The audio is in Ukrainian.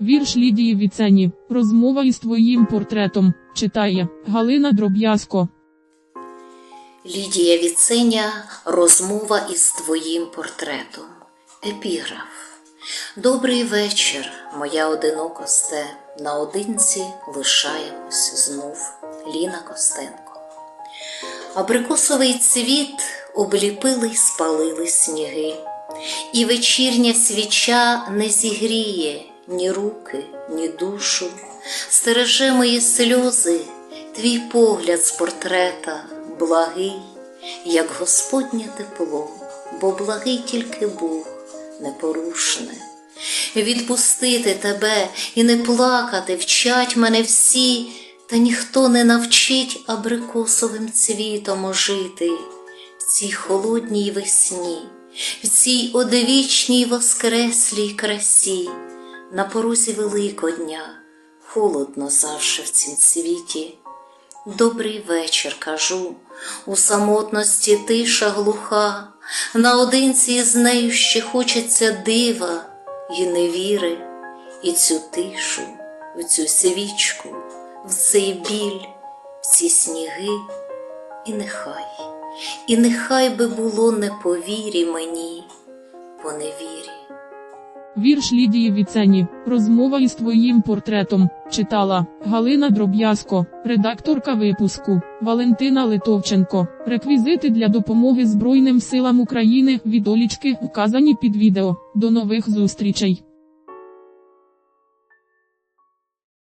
Вірш Лідії Віцені. Розмова із твоїм портретом. Читає Галина Дроб'язко. Лідія Віценя Розмова із твоїм портретом. Епіграф. Добрий вечір, моя одинокосте. Наодинці лишаємось знов. Ліна Костенко. Абрикосовий цвіт обліпили й спалили сніги, і вечірня свіча не зігріє ні руки, ні душу. Стереже мої сльози, твій погляд з портрета благий, як Господнє тепло, бо благий тільки Бог непорушне. Відпустити тебе і не плакати вчать мене всі, та ніхто не навчить абрикосовим цвітом ожити в цій холодній весні, в цій одвічній воскреслій красі, на порозі Великодня, холодно завше в цім світі. Добрий вечір, кажу, у самотності тиша глуха, наодинці з нею ще хочеться дива і невіри, і цю тишу, в цю свічку, в цей біль, в ці сніги, і нехай, і нехай би було не по вірі мені, по невірі. Вірш Лідії Віцені. Розмова із твоїм портретом. Читала Галина Дроб'язко, редакторка випуску Валентина Литовченко. Реквізити для допомоги Збройним силам України від Олічки вказані під відео. До нових зустрічей.